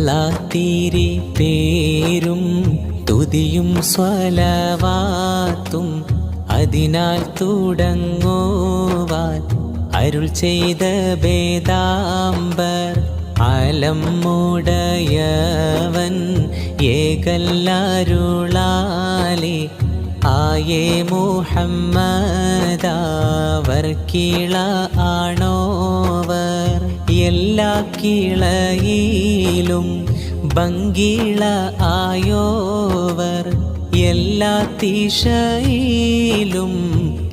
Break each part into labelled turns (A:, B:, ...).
A: അല്ലാത്തീരി പേരും തുതിയും സ്വലവാത്തും അതിനാൽ തുടങ്ങുവാൻ അരുൾ ചെയ്ത ഭേദാംബർ അലം മുടയവൻ ഏകല്ലാരുളാലി. ആയേ മുഹമ്മദാവർ കീള ആണോവർ എല്ലാ കിളയിലും ഭംഗിള ആയോവർ എല്ലാ തീശയിലും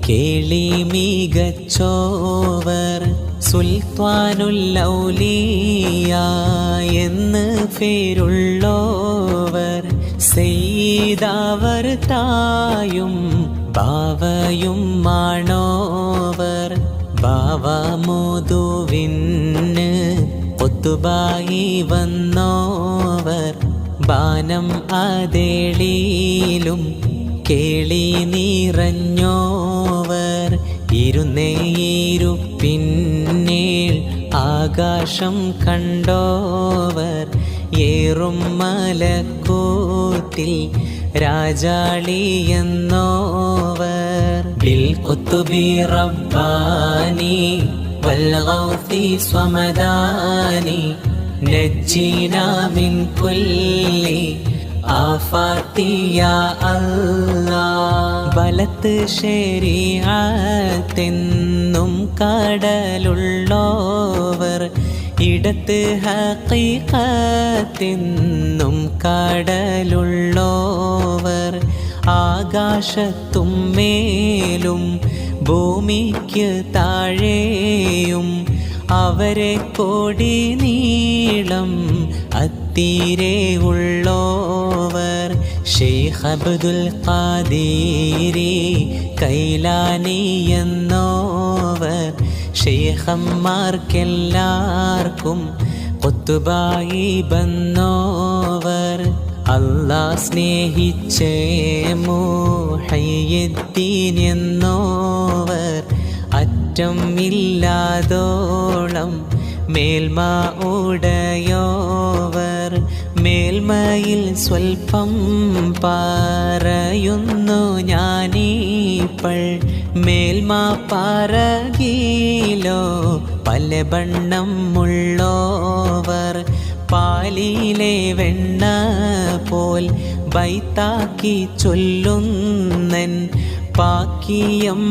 A: കേളി മികച്ചോവർ. സുൽത്താനുല്ലൗലിയ എന്ന് പേരുള്ളോവർ. സെയ്താവർ തായും ബാവയും മാണോവർ ബാവ മുതുവിന് ഒത്തുബായി വന്നോവർ. ബാനം അതേളിയിലും കേളി നിറഞ്ഞോവർ. ഇരുന്നേയിരു പിന്നേൾ ആകാശം കണ്ടോവർ. ഏറും മലക്കൂത്തിൽ രാജാളി എന്നോവർ. ബിൽ കുത്തുബി റബ്ബാനി വല്ലൗത്തി സ്വമദാനി നജ്ജിന മിൻ കുല്ലി ആഫാത്തിയ ബലത്ത് ശരിയാത്തെന്നും കടലുള്ളോവർ ഇടത്ത് ഹക്കീക്കത്തെന്നും കടലുള്ളോവർ ആകാശത്തും മേലും ഭൂമിക്ക് താഴെയും അവരെ കൊടി നീളം അത്തീരെ ഉള്ളോവർ. ഷെയ്ഖ് അബ്ദുൽ ഖാദീരി കൈലാനി എന്നോവർ. ഷെയ്ഖന്മാർക്കെല്ലാവർക്കും കൊത്തുബായി ബന്നോവർ അല്ലാ സ്നേഹിച്ചേ മോഹയ്യദ്ദീൻ എന്നോവർ അറ്റം ഇല്ലാതോളം മേൽമ ഉടയോവർ മേൽമയിൽ സ്വൽപ്പം പറയുന്നു ഞാനീപ്പൾ മേൽമ പറകിലോ പല ബണ്ണം ഉള്ളോവർ പാലിലെ വെണ്ണ പോൽ ബൈത്താക്കി ചൊല്ലുന്നൻ പാക്കിയം